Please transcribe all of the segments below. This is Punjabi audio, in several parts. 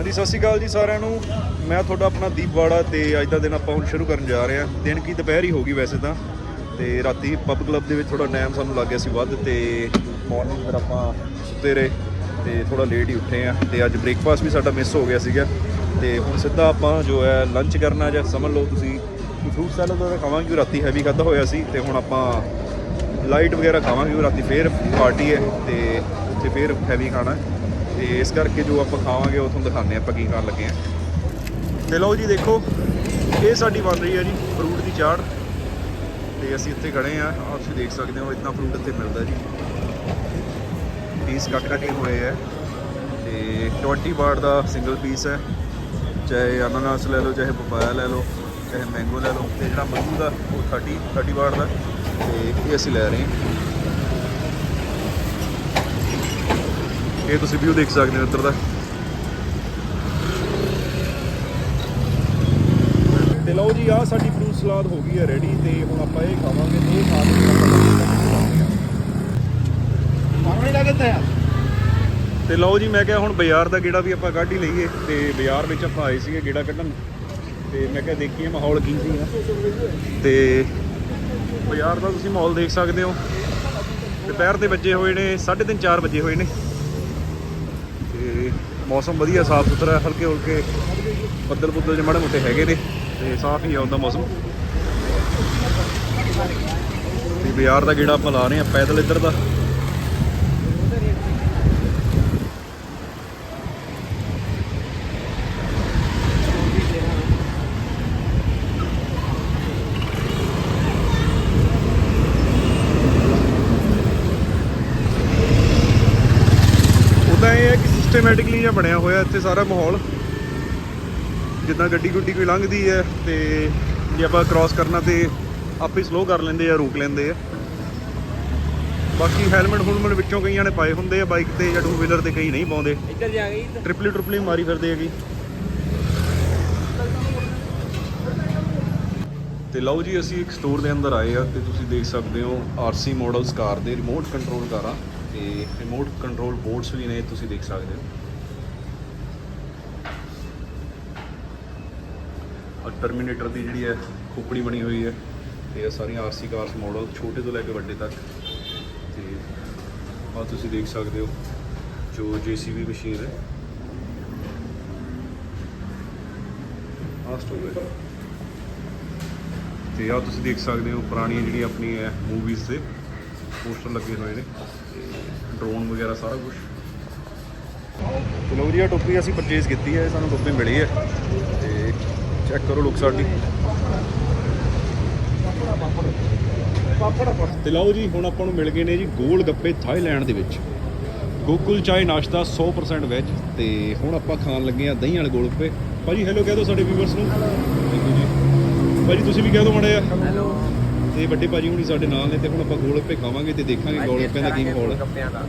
ਹਾਂਜੀ, ਸਤਿ ਸ਼੍ਰੀ ਅਕਾਲ ਜੀ ਸਾਰਿਆਂ ਨੂੰ। ਮੈਂ ਤੁਹਾਡਾ ਆਪਣਾ ਦੀਪਵਾੜਾ ਤੇ ਅੱਜ ਦਾ ਦਿਨ ਆਪਾਂ ਹੁਣ ਸ਼ੁਰੂ ਕਰਨ ਜਾ ਰਹੇ ਹਾਂ। ਦਿਨ ਕੀ ਦੁਪਹਿਰ ਹੀ ਹੋ ਗਈ ਵੈਸੇ ਤਾਂ। ਤੇ ਰਾਤੀ ਪੱਬ ਕਲੱਬ ਦੇ ਵਿੱਚ ਥੋੜਾ ਟਾਈਮ ਸਾਨੂੰ ਲੱਗ ਗਿਆ ਸੀ ਵੱਧ ਤੇ ਮਾਰਨਿੰਗ ਫਿਰ ਆਪਾਂ ਸੁੱਤੇ ਰਹੇ ਤੇ ਥੋੜਾ ਲੇਟ ਹੀ ਉੱਠੇ ਆ ਤੇ ਅੱਜ ਬ੍ਰੇਕਫਾਸਟ ਵੀ ਸਾਡਾ ਮਿਸ ਹੋ ਗਿਆ ਸੀਗਾ। ਤੇ ਹੁਣ ਸਿੱਧਾ ਆਪਾਂ ਜੋ ਹੈ ਲੰਚ ਕਰਨਾ ਜਾਂ ਸਮਝ ਲਓ ਤੁਸੀਂ ਫਰੂਟ ਸੈਲਡ ਵਗੈਰਾ ਖਾਵਾਂਗੇ ਕਿਉਂਕਿ ਰਾਤੀ ਹੈਵੀ ਖਾਧਾ ਹੋਇਆ ਸੀ ਤੇ ਹੁਣ ਆਪਾਂ ਲਾਈਟ ਵਗੈਰਾ ਖਾਵਾਂਗੇ ਕਿਉਂਕਿ ਰਾਤੀ ਫੇਰ ਪਾਰਟੀ ਹੈ ਤੇ ਉੱਥੇ ਫੇਰ ਹੈਵੀ ਖਾਣਾ। ਤੇ ਇਸ ਕਰਕੇ ਜੋ ਆਪਾਂ ਖਾਵਾਂਗੇ, ਉਹ ਤੁਹਾਨੂੰ ਦਿਖਾਉਂਦੇ ਆਪਾਂ ਕੀ ਖਾਣ ਲੱਗੇ ਆ ਤੇ ਲਓ ਜੀ, ਦੇਖੋ, ਇਹ ਸਾਡੀ ਬਣ ਰਹੀ ਹੈ ਜੀ ਫਰੂਟ ਦੀ ਚਾਟ ਤੇ ਅਸੀਂ ਇੱਥੇ ਖੜੇ ਆ ਆਹ ਤੁਸੀਂ ਦੇਖ ਸਕਦੇ ਹੋ, ਇਤਨਾ ਫਰੂਟ ਇੱਥੇ ਮਿਲਦਾ ਜੀ। ਪੀਸ ਕੱਟ ਕੱਟ ਹੋਏ ਹੈ। ਤੇ 20 ਬਾਟ ਦਾ ਸਿੰਗਲ ਪੀਸ ਹੈ। ਚਾਹੇ ਅਨਾਨਾਸ ਲੈ ਲਓ, ਚਾਹੇ ਪਪਾਇਆ ਲੈ ਲਓ, ਚਾਹੇ ਮੈਂਗੋ ਲੈ ਲਓ, ਤੇ ਜਿਹੜਾ ਮੰਗੂ ਦਾ, ਉਹ 30 30 ਬਾਟ ਦਾ। ਤੇ ਇਹ ਅਸੀਂ ਲੈ ਰਹੇ ਹਾਂ। ਇਹ ਤੁਸੀਂ ਵੀਊ ਦੇਖ ਸਕਦੇ ਹੋ ਇੱਧਰ ਦਾ। ਤੇ ਲਓ ਜੀ ਆਹ ਸਾਡੀ ਫਰੂਟ ਸਲਾਦ ਹੋ ਗਈ ਹੈ ਰੈਡੀ ਤੇ ਹੁਣ ਆਪਾਂ ਇਹ ਖਾਵਾਂਗੇ ਤੇ ਇਹ ਖਾ ਕੇ ਤੇ ਲਓ ਜੀ ਮੈਂ ਕਿਹਾ ਹੁਣ ਬਾਜ਼ਾਰ ਦਾ ਗੇੜਾ ਵੀ ਆਪਾਂ ਕੱਢ ਹੀ ਲਈਏ ਤੇ ਬਾਜ਼ਾਰ ਵਿੱਚ ਆਪਾਂ ਆਏ ਸੀਗੇ ਗੇੜਾ ਕੱਢਣ। ਤੇ ਮੈਂ ਕਿਹਾ ਦੇਖੀਏ ਮਾਹੌਲ ਕੀ ਸੀਗਾ ਤੇ ਬਾਜ਼ਾਰ ਦਾ ਤੁਸੀਂ ਮਾਹੌਲ ਦੇਖ ਸਕਦੇ ਹੋ। ਦੁਪਹਿਰ ਦੇ ਵੱਜੇ ਹੋਏ ਨੇ 3:30 4 ਵਜੇ ਹੋਏ ਨੇ। ਮੌਸਮ ਵਧੀਆ ਸਾਫ਼ ਸੁਥਰਾ ਹੈ, ਹਲਕੇ ਹਲਕੇ ਬੱਦਲ ਬੁੱਦਲ ਜਿਹੇ ਮਾੜੇ ਮੋਟੇ ਹੈਗੇ ਨੇ ਤੇ ਸਾਫ਼ ਹੀ ਆ ਉਹਦਾ ਮੌਸਮ। ਤੇ ਬਾਜ਼ਾਰ ਦਾ ਗੇੜਾ ਆਪਾਂ ਲਾ ਰਹੇ ਆ ਪੈਦਲ ਇੱਧਰ ਦਾ ਉਦਾਂ ਇਹ ਹੈ ਕਿ ਸਿਸਟਮੈਟਿਕਲੀ ਜਿਹਾ ਬਣਿਆ ਹੋਇਆ ਇੱਥੇ ਸਾਰਾ ਮਾਹੌਲ। ਜਿੱਦਾਂ ਗੱਡੀ ਗੁੱਡੀ ਕੋਈ ਲੰਘਦੀ ਹੈ ਤੇ ਜੇ ਆਪਾਂ ਕ੍ਰਾਸ ਕਰਨਾ ਤੇ ਆਪੇ ਸਲੋ ਕਰ ਲੈਂਦੇ ਆ ਰੋਕ ਲੈਂਦੇ ਆ। ਬਾਕੀ ਹੈਲਮਟ ਹੁਲਮਟ ਵਿੱਚੋਂ ਕਈਆਂ ਨੇ ਪਾਏ ਹੁੰਦੇ ਆ ਬਾਈਕ ਤੇ ਜਾਂ ਟੂ ਵੀਲਰ ਤੇ ਕਈ ਨਹੀਂ ਪਾਉਂਦੇ। ਇੱਧਰ ਜਾ ਗਈ। ਟ੍ਰਿਪਲੀ ਟ੍ਰਿਪਲੀ ਮਾਰੀ ਫਿਰਦੇ ਹੈਗੇ। ਤੇ ਲਓ ਜੀ ਅਸੀਂ ਇੱਕ ਸਟੋਰ ਦੇ ਅੰਦਰ ਆਏ ਆ ਤੇ ਤੁਸੀਂ ਦੇਖ ਸਕਦੇ ਹੋ ਆਰਸੀ ਮਾਡਲਸ ਕਾਰ ਦੇ ਰਿਮੋਟ ਕੰਟਰੋਲ ਕਾਰਾਂ। ਤੇ ਰਿਮੋਟ ਕੰਟਰੋਲ ਬੋਰਡਸ ਵੀ ਨੇ, ਤੁਸੀਂ ਦੇਖ ਸਕਦੇ ਹੋ। ਔਰ ਟਰਮੀਨੇਟਰ ਦੀ ਜਿਹੜੀ ਹੈ ਖੋਪੜੀ ਬਣੀ ਹੋਈ ਹੈ ਤੇ ਇਹ ਸਾਰੀਆਂ ਆਰਸੀ ਕਾਰਸ ਮਾਡਲ ਛੋਟੇ ਤੋਂ ਲੈ ਕੇ ਵੱਡੇ ਤੱਕ। ਤੇ ਆ ਤੁਸੀਂ ਦੇਖ ਸਕਦੇ ਹੋ, ਜੋ ਜੀਸੀਬੀ ਮਸ਼ੀਨ ਹੈ। ਆ ਸਟੋਰ ਹੈ। ਤੇ ਆ ਤੁਸੀਂ ਦੇਖ ਸਕਦੇ ਹੋ ਪੁਰਾਣੀਆਂ ਜਿਹੜੀਆਂ ਆਪਣੀਆਂ ਮੂਵੀਜ਼ ਦੇ ਪੋਸਟਰ ਲੱਗੇ ਹੋਏ ਨੇ। ਡਰੋਨ ਵਗੈਰਾ ਸਾਰਾ ਕੁਝ ਚਲੋ ਜੀ ਆ ਟੋਪੀ ਅਸੀਂ ਪਰਚੇਜ਼ ਕੀਤੀ ਹੈ ਸਾਨੂੰ ਟੋਪੀ ਮਿਲੀ ਹੈ। ਤੇ ਚੈੱਕ ਕਰੋ ਲੁੱਕ ਸਾਡੀ। ਤੇ ਲਓ ਜੀ ਹੁਣ ਆਪਾਂ ਨੂੰ ਮਿਲ ਗਏ ਨੇ ਜੀ ਗੋਲ ਗੱਪੇ ਥਾਈਲੈਂਡ ਦੇ ਵਿੱਚ। ਗੋਕੁਲ ਚਾਏ ਨਾਸ਼ਤਾ 100% ਵੈਜ ਤੇ ਹੁਣ ਆਪਾਂ ਖਾਣ ਲੱਗੇ ਆ ਦਹੀਂ ਵਾਲੇ ਗੋਲ ਗੱਪੇ। ਭਾਜੀ ਹੈਲੋ ਕਹਿ ਦਿਓ ਸਾਡੇ ਵੀਵਰਸ ਨੂੰ। ਥੈਂਕ ਯੂ ਜੀ ਭਾਜੀ ਤੁਸੀਂ ਵੀ ਕਹਿ ਦਿਓ ਮਾੜਾ ਜਿਹਾ। ਹੈਲੋ ਤੇ ਵੱਡੇ ਭਾਜੀ ਹੁਣੀ ਸਾਡੇ ਨਾਲ ਨੇ ਤੇ ਹੁਣ ਆਪਾਂ ਗੋਲ ਗੱਪੇ ਖਾਵਾਂਗੇ ਤੇ ਦੇਖਾਂਗੇ ਗੋਲ ਗੱਪਿਆਂ ਦਾ ਕੀ ਮਾਹੌਲ ਹੈ ਗੱਪਿਆਂ ਦਾ।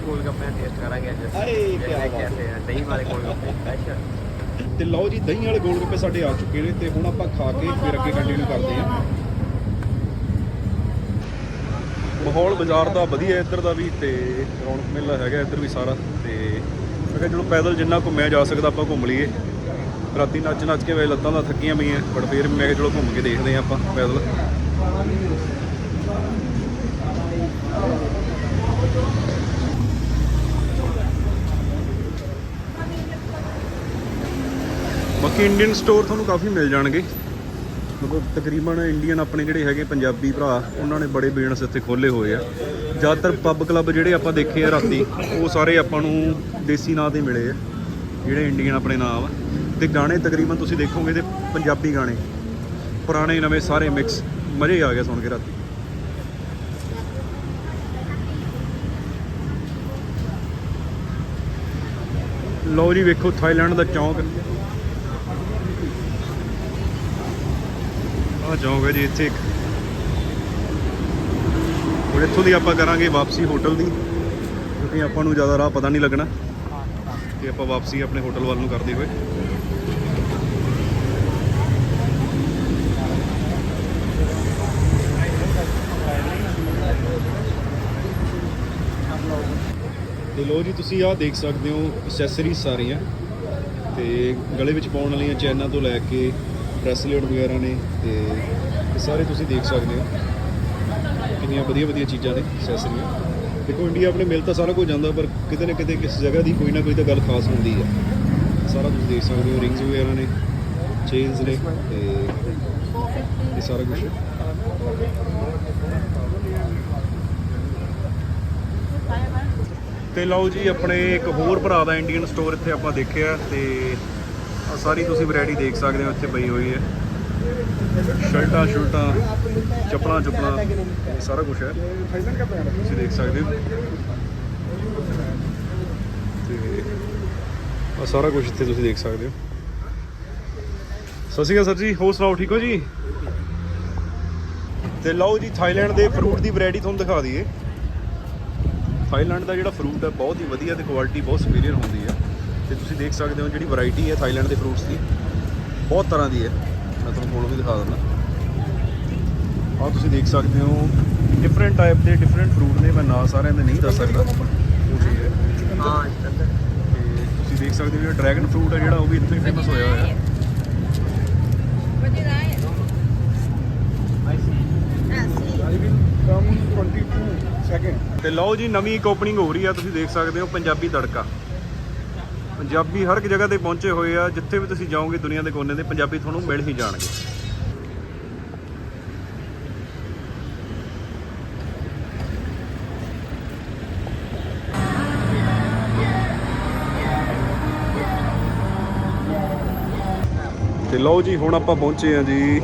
ਗੋਲ ਗੱਪਿਆਂ ਟੇਸਟ ਕਰਾਂਗੇ ਅੱਜ ਅਰੇ, ਕਿਆ ਬਾਤ ਦਹੀਂ ਵਾਲੇ ਗੋਲ ਗੱਪੇ ਸਪੈਸ਼ਲ ਤੇ ਲਓ ਜੀ ਦਹੀਂ ਵਾਲੇ ਗੋਲ ਗੱਪੇ ਸਾਡੇ ਆ ਚੁੱਕੇ ਨੇ ਤੇ ਹੁਣ ਆਪਾਂ ਖਾ ਕੇ ਫਿਰ ਅੱਗੇ ਕੰਟੀਨਿਊ ਕਰਦੇ ਹਾਂ। ਮਾਹੌਲ ਬਾਜ਼ਾਰ ਦਾ ਵਧੀਆ ਇੱਧਰ ਦਾ ਵੀ ਤੇ ਰੌਣਕ ਮੇਲਾ ਹੈਗਾ ਇੱਧਰ ਵੀ ਸਾਰਾ ਤੇ ਮੈਂ ਕਿਹਾ ਚਲੋ ਪੈਦਲ ਜਿੰਨਾ ਘੁੰਮਿਆ ਜਾ ਸਕਦਾ ਆਪਾਂ ਘੁੰਮ ਲਈਏ। ਰਾਤੀ ਨੱਚ ਨੱਚ ਕੇ ਵੇ ਲੱਤਾਂ ਦਾ ਥੱਕੀਆਂ ਪਈਆਂ ਬਟ ਫਿਰ ਮੈਂ ਕਿਹਾ ਚਲੋ ਘੁੰਮ ਕੇ ਦੇਖਦੇ ਹਾਂ ਆਪਾਂ ਪੈਦਲ। ਬਾਕੀ ਇੰਡੀਅਨ ਸਟੋਰ ਤੁਹਾਨੂੰ ਕਾਫੀ ਮਿਲ ਜਾਣਗੇ। ਮਤਲਬ ਤਕਰੀਬਨ ਇੰਡੀਅਨ ਆਪਣੇ ਜਿਹੜੇ ਹੈਗੇ ਪੰਜਾਬੀ ਭਰਾ, ਉਹਨਾਂ ਨੇ ਬੜੇ ਬਿਜ਼ਨਸ ਇੱਥੇ ਖੋਲੇ ਹੋਏ ਆ। ਜ਼ਿਆਦਾਤਰ ਪੱਬ ਕਲੱਬ ਜਿਹੜੇ ਆਪਾਂ ਦੇਖੇ ਆ ਰਾਤੀ, ਉਹ ਸਾਰੇ ਆਪਾਂ ਨੂੰ ਦੇਸੀ ਨਾਂ ਤੇ ਮਿਲੇ ਆ, ਜਿਹੜੇ ਇੰਡੀਅਨ ਆਪਣੇ ਨਾਮ ਆ। ਤੇ ਗਾਣੇ ਤਕਰੀਬਨ ਤੁਸੀਂ ਦੇਖੋਗੇ ਤੇ ਪੰਜਾਬੀ ਗਾਣੇ, ਪੁਰਾਣੇ ਨਵੇਂ ਸਾਰੇ ਮਿਕਸ ਮਜ਼ੇ ਆ ਗਿਆ ਸੁਣ ਕੇ ਰਾਤੀ। ਲਓ ਜੀ, ਵੇਖੋ ਥਾਈਲੈਂਡ ਦਾ ਚੌਂਕ। ਆ ਚੌਂਕ ਹੈ ਜੀ, ਇੱਥੇ ਇੱਕ। ਹੁਣ ਇੱਥੋਂ ਦੀ ਆਪਾਂ ਕਰਾਂਗੇ ਵਾਪਸੀ ਹੋਟਲ ਦੀ, ਕਿਉਂਕਿ ਆਪਾਂ ਨੂੰ ਜ਼ਿਆਦਾ ਰਾਹ ਪਤਾ ਨਹੀਂ ਲੱਗਣਾ। ਤੇ ਆਪਾਂ ਵਾਪਸੀ ਆਪਣੇ ਹੋਟਲ ਵੱਲ ਨੂੰ ਕਰਦੇ ਹੋਏ। ਤੇ ਲੋ ਜੀ, ਤੁਸੀਂ ਆਹ ਦੇਖ ਸਕਦੇ ਹੋ ਐਕਸੈਸਰੀਜ਼ ਸਾਰੀਆਂ। ਤੇ ਗਲੇ ਵਿੱਚ ਪਾਉਣ ਵਾਲੀਆਂ ਚੈਨਾਂ ਤੋਂ ਲੈ ਕੇ ਬ੍ਰੈਸਲੇਟ ਵਗੈਰਾ ਨੇ ਤੇ ਇਹ ਸਾਰੇ ਤੁਸੀਂ ਦੇਖ ਸਕਦੇ ਹੋ। ਕਿੰਨੀਆਂ ਵਧੀਆ ਵਧੀਆ ਚੀਜ਼ਾਂ ਨੇ ਐਕਸੈਸਰੀਆਂ ਦੇਖੋ, ਇੰਡੀਆ ਆਪਣੇ ਮਿਲ ਤਾਂ ਸਾਰਾ ਕੁਝ ਜਾਂਦਾ, ਪਰ ਕਿਤੇ ਨਾ ਕਿਤੇ ਕਿਸ ਜਗ੍ਹਾ ਦੀ ਕੋਈ ਨਾ ਕੋਈ ਤਾਂ ਗੱਲ ਖਾਸ ਹੁੰਦੀ ਹੈ। ਸਾਰਾ ਤੁਸੀਂ ਦੇਖ ਸਕਦੇ ਹੋ ਰਿੰਗਸ ਵਗੈਰਾ ਨੇ ਚੇਨਸ ਨੇ ਤੇ ਇਹ ਸਾਰਾ ਕੁਝ। ਤੇ ਲਓ ਜੀ, ਆਪਣੇ ਇੱਕ ਹੋਰ ਭਰਾ ਦਾ ਇੰਡੀਅਨ ਸਟੋਰ ਇੱਥੇ ਆਪਾਂ ਦੇਖਿਆ ਤੇ ਆਹ ਸਾਰੀ ਤੁਸੀਂ ਵੈਰਾਈਟੀ ਦੇਖ ਸਕਦੇ ਹੋ, ਇੱਥੇ ਪਈ ਹੋਈ ਹੈ। ਸ਼ਰਟਾਂ ਸ਼ੁਲਟਾਂ, ਚੱਪਲਾਂ ਚੁੱਪਲਾਂ ਸਾਰਾ ਕੁਝ ਹੈ। ਤੁਸੀਂ ਦੇਖ ਸਕਦੇ ਹੋ। ਤੇ ਆ ਸਾਰਾ ਕੁਝ ਇੱਥੇ ਤੁਸੀਂ ਦੇਖ ਸਕਦੇ ਹੋ। ਸਤਿ ਸ਼੍ਰੀ ਅਕਾਲ ਸਰ ਜੀ, ਹੋਰ ਸੁਣਾਓ, ਠੀਕ ਹੋ ਜੀ? ਤੇ ਲਓ ਜੀ ਥਾਈਲੈਂਡ ਦੇ ਫਰੂਟ ਦੀ ਵੈਰਾਈਟੀ ਤੁਹਾਨੂੰ ਦਿਖਾ ਦਈਏ। ਥਾਈਲੈਂਡ ਦਾ ਜਿਹੜਾ ਫਰੂਟ ਹੈ ਬਹੁਤ ਹੀ ਵਧੀਆ ਤੇ ਕੁਆਲਿਟੀ ਬਹੁਤ ਸੁਪੀਰੀਅਰ ਹੁੰਦੀ ਹੈ। ਤੇ ਤੁਸੀਂ ਦੇਖ ਸਕਦੇ ਹੋ ਜਿਹੜੀ ਵੈਰਾਈਟੀ ਹੈ ਥਾਈਲੈਂਡ ਦੇ ਫਰੂਟਸ ਦੀ। ਬਹੁਤ ਤਰ੍ਹਾਂ ਦੀ ਹੈ। ਮੈਂ ਤੁਹਾਨੂੰ ਕੋਲੋਂ ਵੀ ਦਿਖਾ ਦਿੰਦਾ। ਆਹ ਤੁਸੀਂ ਦੇਖ ਸਕਦੇ ਹੋ ਡਿਫਰੈਂਟ ਟਾਈਪ ਦੇ ਡਿਫਰੈਂਟ ਫਰੂਟ ਨੇ। ਮੈਂ ਨਾਂ ਸਾਰਿਆਂ ਦੇ ਨਹੀਂ ਦੱਸ ਸਕਦਾ। ਉਹ ਹਾਂ। ਤੁਸੀਂ ਦੇਖ ਸਕਦੇ ਹੋ ਜਿਹੜਾ ਡਰੈਗਨ ਫਰੂਟ ਹੈ ਜਿਹੜਾ ਉਹ ਵੀ ਇੱਥੇ ਫੇਮਸ ਹੋਇਆ ਹੋਇਆ ਹੈ। I 22 second. ਤੇ ਲਓ ਜੀ, ਨਵੀਂ ਇੱਕ ਓਪਨਿੰਗ ਹੋ ਰਹੀ ਆ, ਤੁਸੀਂ ਦੇਖ ਸਕਦੇ ਹੋ, ਪੰਜਾਬੀ ਤੜਕਾ ਪੰਜਾਬੀ ਹਰ ਇੱਕ ਜਗ੍ਹਾ ਤੇ ਪਹੁੰਚੇ ਹੋਏ ਆ, ਜਿੱਥੇ ਵੀ ਤੁਸੀਂ ਜਾਓਗੇ ਦੁਨੀਆ ਦੇ ਕੋਨੇ ਤੇ, ਪੰਜਾਬੀ ਤੁਹਾਨੂੰ ਮਿਲ ਹੀ ਜਾਣਗੇ ਤੇ ਲਓ ਜੀ, ਹੁਣ ਆਪਾਂ ਪਹੁੰਚੇ ਆ ਜੀ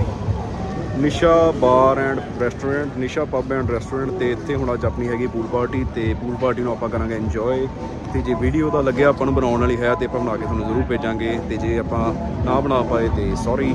Nisha bar and restaurant, Nisha pub and restaurant ਤੇ ਇੱਥੇ ਹੁਣ ਅੱਜ ਆਪਣੀ ਹੈਗੀ ਪੂਲ ਪਾਰਟੀ ਤੇ ਪੂਲ ਪਾਰਟੀ ਨੂੰ ਆਪਾਂ ਕਰਾਂਗੇ ਇੰਜੋਏ ਤੇ ਜੇ ਵੀਡੀਓ ਦਾ ਲੱਗਿਆ ਆਪਾਂ ਨੂੰ ਬਣਾਉਣ ਵਾਲੀ ਹੈ ਤੇ ਆਪਾਂ ਬਣਾ ਕੇ ਤੁਹਾਨੂੰ ਜ਼ਰੂਰ ਭੇਜਾਂਗੇ ਤੇ ਜੇ ਆਪਾਂ ਨਾ ਬਣਾ ਪਾਏ ਤੇ ਸੌਰੀ